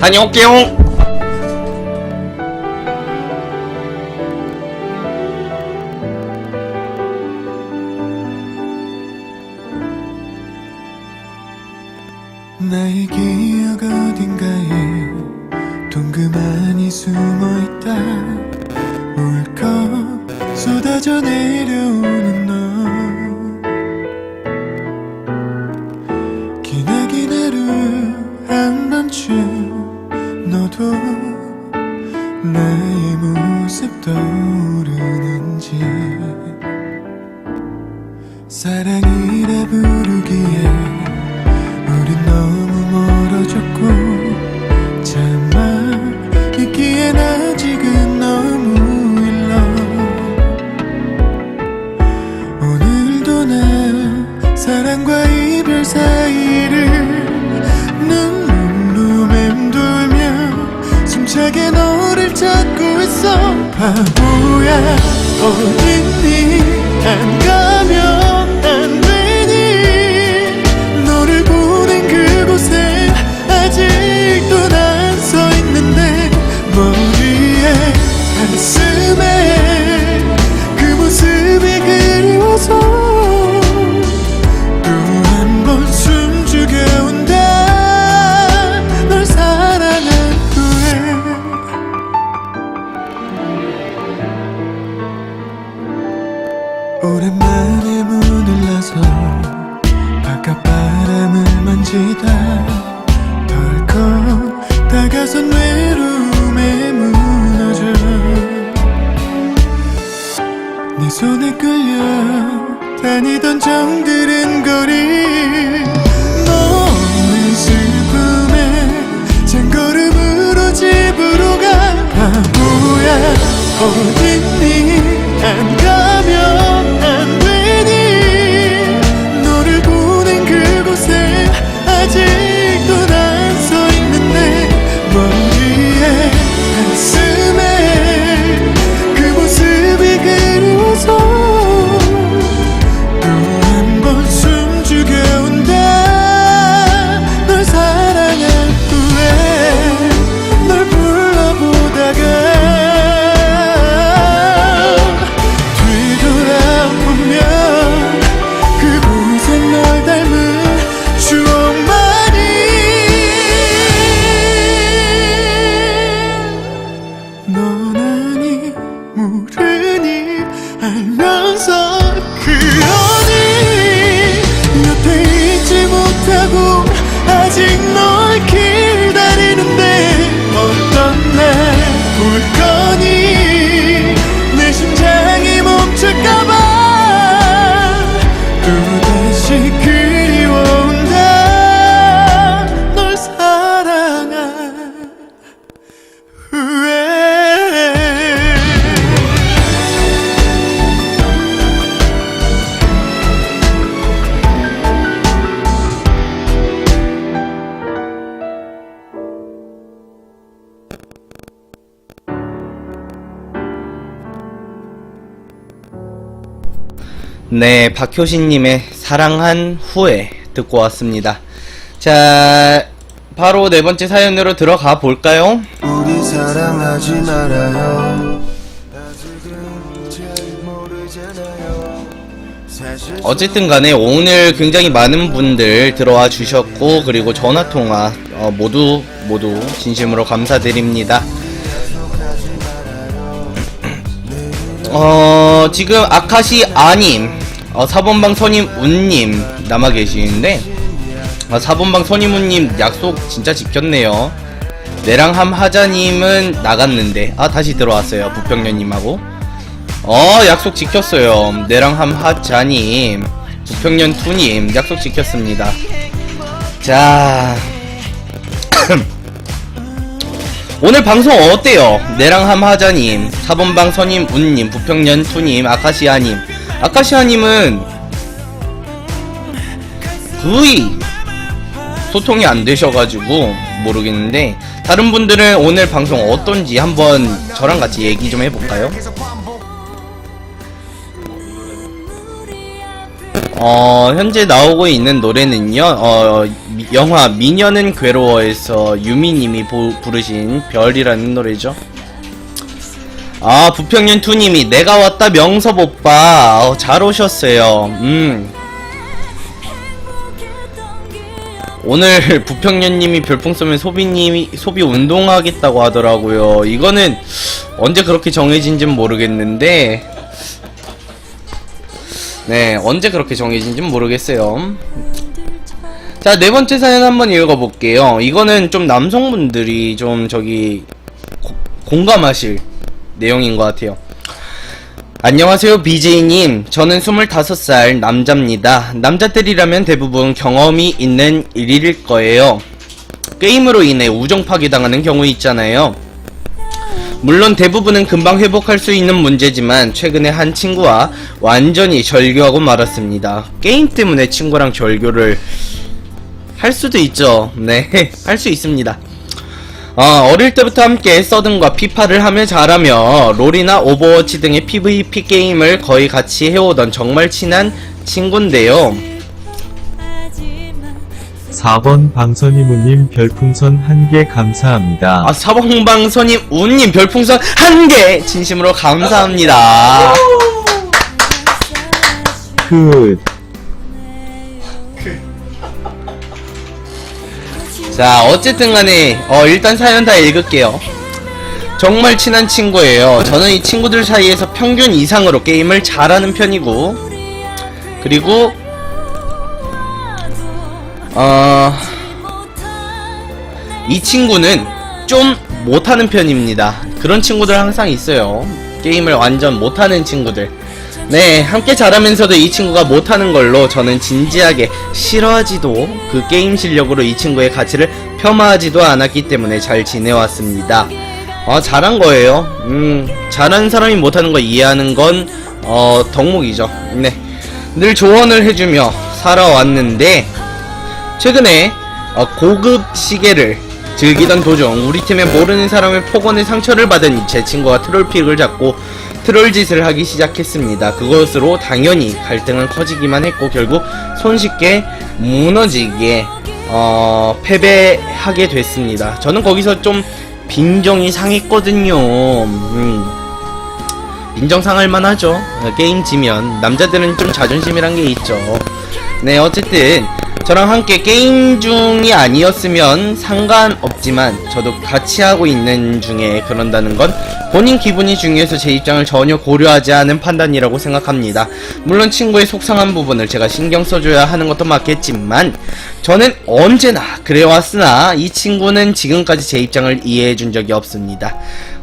다녀올게요. 나의 기억 어딘가에 동그만히 숨어있다 울컥 쏟아져 내려오는 사랑과 이별 사이를 눈물로 맴돌며 숨차게 너를 찾고 있어 바보야 어딨니? 안가 네, 박효신님의 사랑한 후에 듣고 왔습니다. 자, 바로 네 번째 사연으로 들어가 볼까요? 어쨌든 간에 오늘 굉장히 많은 분들 들어와 주셨고, 그리고 전화 통화, 어, 모두, 모두 진심으로 감사드립니다. 어, 지금 아카시 아님, 어, 4번방 선임 운님 남아 계시는데, 어, 4번방 선임 운님 약속 진짜 지켰네요. 내랑 함 하자님은 나갔는데, 아, 다시 들어왔어요. 부평년님하고. 어, 약속 지켰어요. 내랑 함 하자님, 부평년 투님 약속 지켰습니다. 자, 오늘 방송 어때요? 내랑 함 하자님, 4번방 선임 운님, 부평년 투님, 아카시아님. 아카시아님은 거의 소통이 안 되셔가지고 모르겠는데 다른 분들은 오늘 방송 어떤지 한번 저랑 같이 얘기 좀 해볼까요? 어, 현재 나오고 있는 노래는요, 어, 미- 영화 미녀는 괴로워에서 유미님이 보- 부르신 별이라는 노래죠. 아, 부평년2님이 내가 왔다 명섭 오빠. 어, 잘 오셨어요. 음. 오늘 부평년님이 별풍 쏘면 소비님이, 소비 운동하겠다고 하더라고요. 이거는 언제 그렇게 정해진진 모르겠는데, 네, 언제 그렇게 정해진진 모르겠어요. 자, 네 번째 사연 한번 읽어볼게요. 이거는 좀 남성분들이 좀 저기 고- 공감하실 내용인 것 같아요. 안녕하세요, BJ님. 저는 25살 남자입니다. 남자들이라면 대부분 경험이 있는 일일 거예요. 게임으로 인해 우정 파괴당하는 경우 있잖아요. 물론 대부분은 금방 회복할 수 있는 문제지만 최근에 한 친구와 완전히 절교하고 말았습니다. 게임 때문에 친구랑 절교를 할 수도 있죠. 네, 할 수 있습니다. 어, 어릴 때부터 함께 서든과 피파를 하며 자라며 롤이나 오버워치 등의 PVP 게임을 거의 같이 해오던 정말 친한 친구인데요. 4번 방선이무님 별풍선 한개 감사합니다. 아, 사봉방선님, 우님 별풍선 한 개! 진심으로 감사합니다. 그 자, 어쨌든 간에, 어, 일단 사연 다 읽을게요. 정말 친한 친구예요. 저는 이 친구들 사이에서 평균 이상으로 게임을 잘하는 편이고, 그리고, 어, 이 친구는 좀 못하는 편입니다. 그런 친구들 항상 있어요. 게임을 완전 못하는 친구들. 네, 함께 자라면서도 이 친구가 못하는 걸로 저는 진지하게 싫어하지도 그 게임 실력으로 이 친구의 가치를 폄하하지도 않았기 때문에 잘 지내왔습니다. 아, 잘한 거예요. 음, 잘하는 사람이 못하는 거 이해하는 건, 어, 덕목이죠. 네. 늘 조언을 해주며 살아왔는데, 최근에 어, 고급 시계를 즐기던 도중 우리 팀의 모르는 사람의 폭언의 상처를 받은 제 친구가 트롤픽을 잡고 트롤 짓을 하기 시작했습니다. 그것으로 당연히 갈등은 커지기만 했고 결국 손쉽게 무너지게 어, 패배하게 됐습니다. 저는 거기서 좀 빈정이 상했거든요. 음. 인정 상할 만하죠. 어, 게임 지면 남자들은 좀 자존심이란 게 있죠. 네, 어쨌든 저랑 함께 게임 중이 아니었으면 상관없지만 저도 같이 하고 있는 중에 그런다는 건 본인 기분이 중요해서 제 입장을 전혀 고려하지 않은 판단이라고 생각합니다. 물론 친구의 속상한 부분을 제가 신경 써줘야 하는 것도 맞겠지만 저는 언제나 그래왔으나 이 친구는 지금까지 제 입장을 이해해 준 적이 없습니다.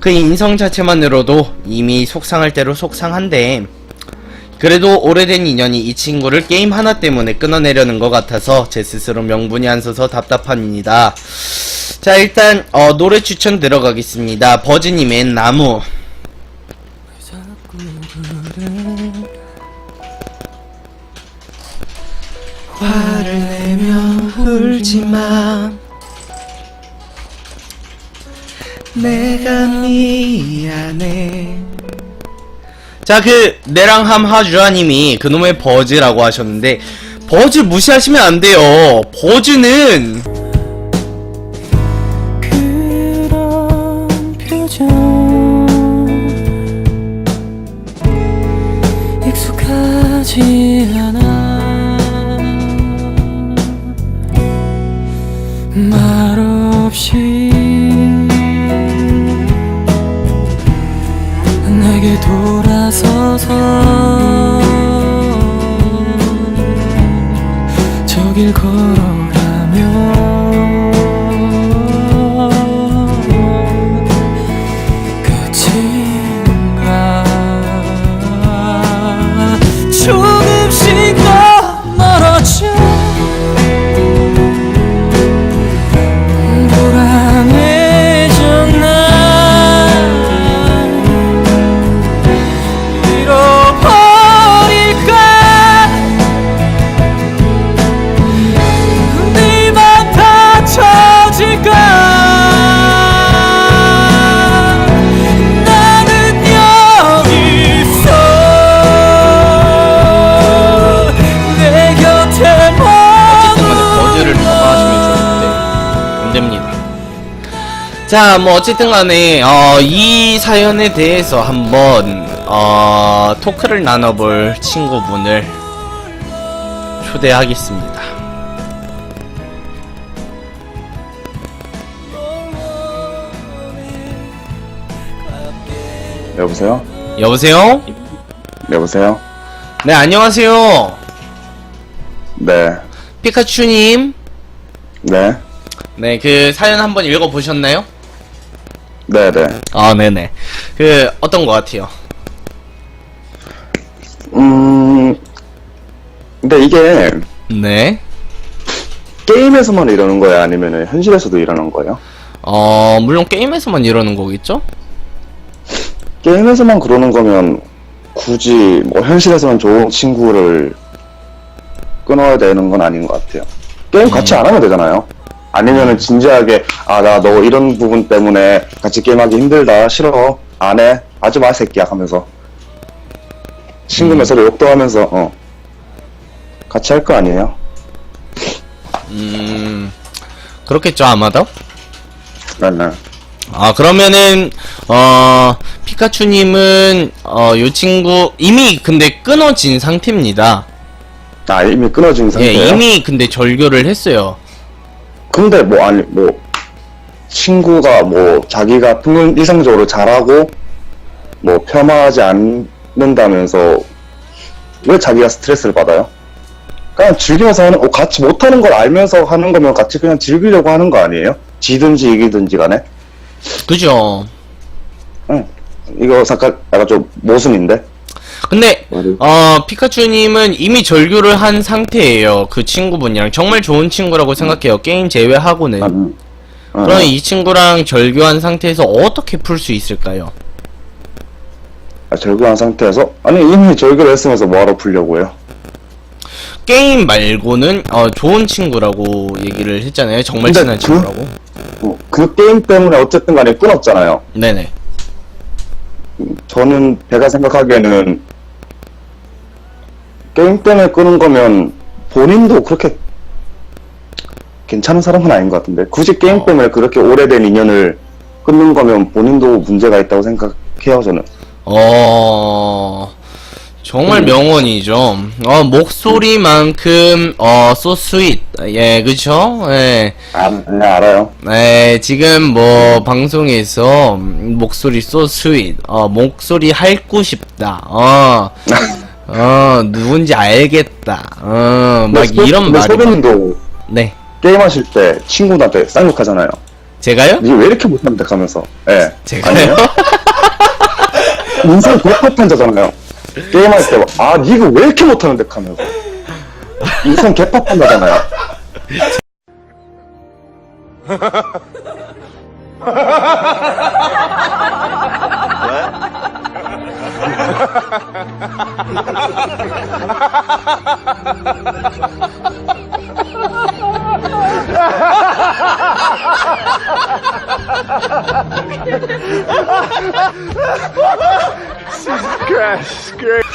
그 인성 자체만으로도 이미 속상할 대로 속상한데 그래도 오래된 인연이 이 친구를 게임 하나 때문에 끊어내려는 것 같아서 제 스스로 명분이 안 서서 답답합니다. 자 일단 어, 노래 추천 들어가겠습니다. 버즈님의 나무 화를 내며 울지마 내가 미안해 자 그 내랑함 하주아님이 그놈의 버즈라고 하셨는데 버즈 무시하시면 안 돼요. 버즈는 익숙하지 않아 자, 뭐 어쨌든 간에 어, 이 사연에 대해서 한번 어, 토크를 나눠볼 친구분을 초대하겠습니다. 여보세요? 여보세요? 여보세요? 네, 안녕하세요. 네, 피카츄님. 네, 네, 그 사연 한번 읽어보셨나요? 네, 네. 아, 네네. 그 어떤 것 같아요? 음, 근데 이게 네. 게임에서만 이러는 거예요? 아니면 현실에서도 이러는 거예요? 어, 물론 게임에서만 이러는 거겠죠? 게임에서만 그러는 거면 굳이 뭐 현실에서는 좋은 친구를 끊어야 되는 건 아닌 것 같아요. 게임 같이 안 하면 되잖아요. 아니면은 진지하게 아 나 너 이런 부분 때문에 같이 게임하기 힘들다 싫어 안해 하지 마 새끼야 하면서 친구면 서로 욕도 하면서 어 같이 할 거 아니에요? 음, 그렇겠죠, 아마도? 네, 네. 아, 그러면은, 어, 피카츄님은, 어, 요 친구, 이미 근데 끊어진 상태입니다. 아 이미 끊어진 예, 상태예요? 이미 근데 절교를 했어요. 근데 뭐 아니 뭐 친구가 뭐 자기가 평균 이상적으로 잘하고 뭐 폄하하지 않는다면서 왜 자기가 스트레스를 받아요? 그냥 즐기면서 하는 어, 같이 못하는 걸 알면서 하는 거면 같이 그냥 즐기려고 하는 거 아니에요? 지든지 이기든지 간에 그죠? 응 이거 잠깐 약간 좀 모순인데 근데? 어, 피카츄님은 이미 절교를 한 상태예요. 그 친구분이랑. 정말 좋은 친구라고 생각해요. 게임 제외하고는. 아, 음. 어, 그럼 이 친구랑 절교한 상태에서 어떻게 풀 수 있을까요? 아, 절교한 상태에서 아니 이미 절교를 했으면서 뭐하러 풀려고 해요? 게임 말고는 어, 좋은 친구라고 얘기를 했잖아요. 정말 근데 친한 그- 친구라고. 어, 그 게임 때문에 어쨌든 간에 끊었잖아요. 네네. 저는 제가 생각하기에는 게임 때문에 끄는 거면 본인도 그렇게 괜찮은 사람은 아닌 것 같은데 굳이 게임 어. 때문에 그렇게 오래된 인연을 끊는 거면 본인도 문제가 있다고 생각해요 저는 어 정말 음. 명언이죠. 어 목소리만큼 어 so sweet. 예 그쵸? 예. 아, 네, 알아요 네, 지금 뭐 방송에서 목소리 so sweet. 어 목소리 핥고 싶다. 어. 어 누군지 알겠다. 어막 근데 이런 근데 말이 막- 소빈님도 네. 게임하실 때 친구들한테 쌍욕하잖아요 제가요? 니왜 이렇게 못하는데 하면서 예 제가요? 아니에요? 인생 개파판자잖아요 게임할 때아 니가 왜 이렇게 못하는데 하면서 인생 개파판자잖아요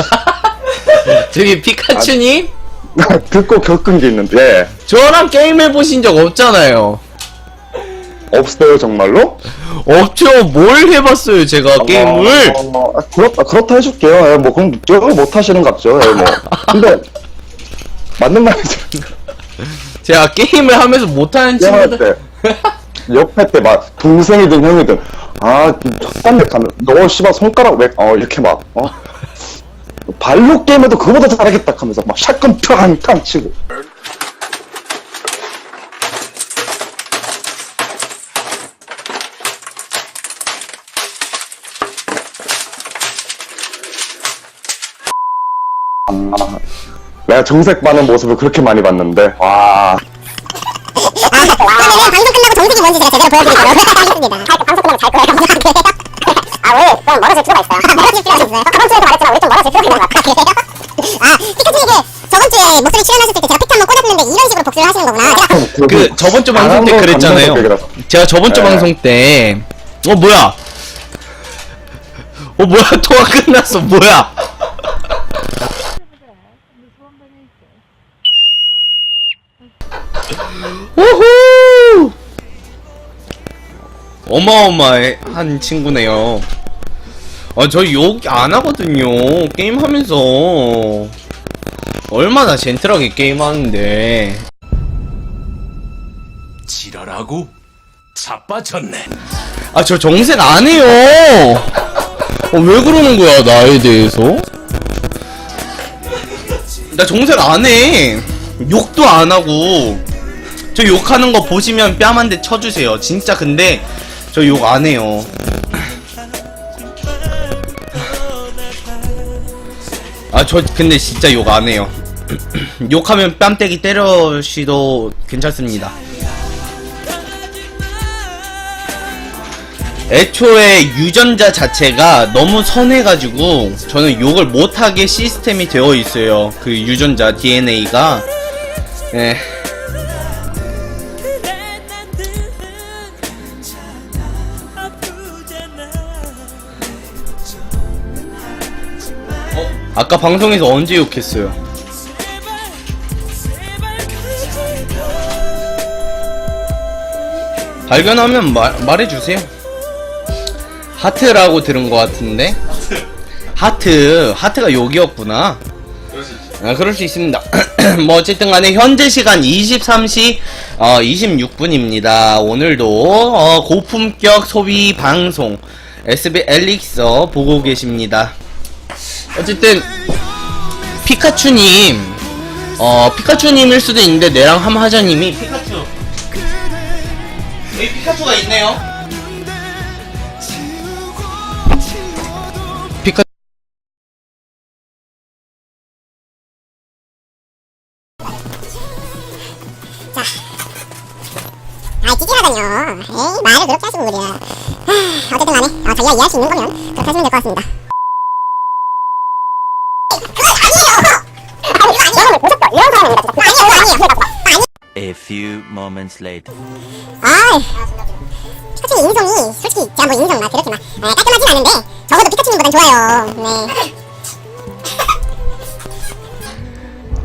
저기 피카츄님 듣고 겪은 게 있는데 저랑 게임 해보신 적 없잖아요. 없어요 정말로? 없죠. 뭘 해봤어요, 제가 게임을. 어, 아, 그렇다 그렇다 해줄게요. 예, 뭐 그럼 저거 못 하시는 갑죠. 예, 뭐. 근데 맞는 말이죠. 제가 게임을 하면서 못하는 친구들. 때 옆에 때 막 동생이든 형이든 아 첫단내 가면 너 씨발 손가락 왜 어 이렇게 막 어? 발로 게임해도 그거보다 잘하겠다 하면서 막 샷건 탕탕 치고 아, 내가 정색 받는 모습을 그렇게 많이 봤는데 와 그러면 방송 끝나고 정색이 뭔지 제가 제대로 보여드리도록 하겠습니다. 방송 끝나고 잘 거예요. 아 왜? 그럼 멀어질 필요가 있어요. 멀어질 필요가 있어요. 저번 주에도 말했지만 왜좀 멀어질 필요가 있는 것 같아요. 아 피카츄에게 저번 주에 목소리 출연하셨을 때 제가 팩트 한번 꽂았는데 이런 식으로 복수를 하시는 거구나. 제가 그 저번 주 방송 때 그랬잖아요. 제가 저번 주 네. 방송 때, 어 뭐야? 어 뭐야? 통화 끝났어. 뭐야? 오호! 어마어마한 친구네요. 아, 저 욕 안 하거든요. 게임하면서. 얼마나 젠틀하게 게임하는데. 지랄하고 자빠졌네. 아, 저 정색 안 해요! 어, 왜 그러는 거야, 나에 대해서? 나 정색 안 해! 욕도 안 하고. 저 욕하는 거 보시면 뺨 한 대 쳐주세요. 진짜 근데, 저 욕 안 해요. 아, 저 근데 진짜 욕 안 해요. 욕하면 뺨때기 때려시도 괜찮습니다. 애초에 유전자 자체가 너무 선해가지고 저는 욕을 못하게 시스템이 되어 있어요. 그 유전자 DNA가. 예. 아까 방송에서 언제 욕했어요? 발견하면 말, 말해주세요. 하트라고 들은 것 같은데? 하트, 하트가 욕이었구나. 아, 그럴 수 있습니다. 뭐, 어쨌든 간에, 현재 시간 23시, 어, 26분입니다. 오늘도, 어, 고품격 소비 방송, SB 엘릭서 보고 계십니다. 어쨌든, 피카츄님, 어, 피카츄님일 수도 있는데, 내랑 함하자님이, 피카츄. 여기 피카츄가 있네요. 찌질하다뇨 에이 말을 그렇게 하시고 그래요 하, 어쨌든 간에 어, 자기가 이해할 수 있는 거면 그렇게 하시면 될 것 같습니다 진짜 아니에요 그거 그러니까 아니 A few moments later. 아이 피카츄의 인성이 솔직히 제가 뭐 인성 막 그렇게 막 아, 깔끔하진 않은데 적어도 피카츄님보단 좋아요 네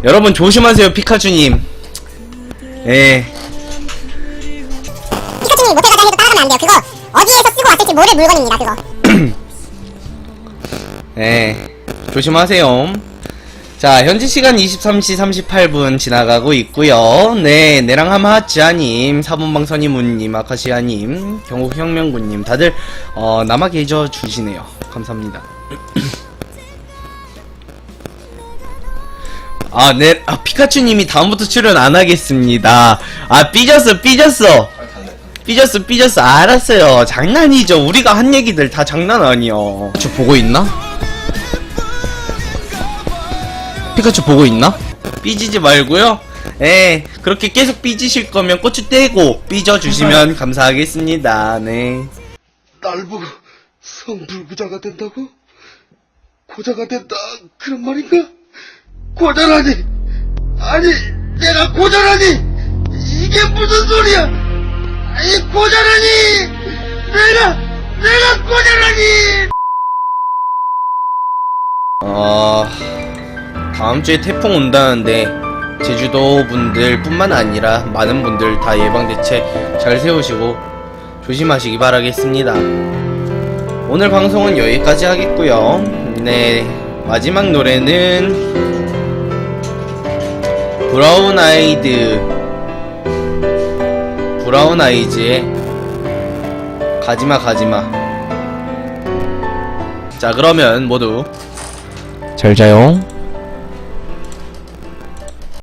여러분 조심하세요 피카츄님. 예. 피카츄님이 못해가자 해도 따라가면 안 돼요 그거 어디에서 쓰고 왔을지 모를 물건입니다 그거 예. 조심하세요. 자, 현지 시간 23시 38분 지나가고 있고요. 네, 내랑 하마하치아님, 사본방선이문님, 아카시아님, 경국혁명군님, 다들 어, 남아 계셔 주시네요. 감사합니다. 아, 네, 아, 피카츄님이 다음부터 출연 안 하겠습니다. 아, 삐졌어, 삐졌어. 삐졌어, 삐졌어. 알았어요. 장난이죠. 우리가 한 얘기들 다 장난 아니요. 저 보고 있나? 피카츄 보고 있나? 삐지지 말고요. 예, 그렇게 계속 삐지실 거면 고추 떼고 삐져주시면 감사하겠습니다. 네. 날 보고 성불구자가 된다고? 고자가 된다 그런 말인가? 고자라니 아니 내가 고자라니 이게 무슨 소리야 아니 고자라니 내가 내가 고자라니 어, 다음 주에 태풍 온다는데 제주도 분들 뿐만 아니라 많은 분들 다 예방 대책 잘 세우시고 조심하시기 바라겠습니다. 오늘 방송은 여기까지 하겠고요. 네, 마지막 노래는 브라운 아이드 브라운 아이즈의 가지마 가지마 자 그러면 모두 잘 자요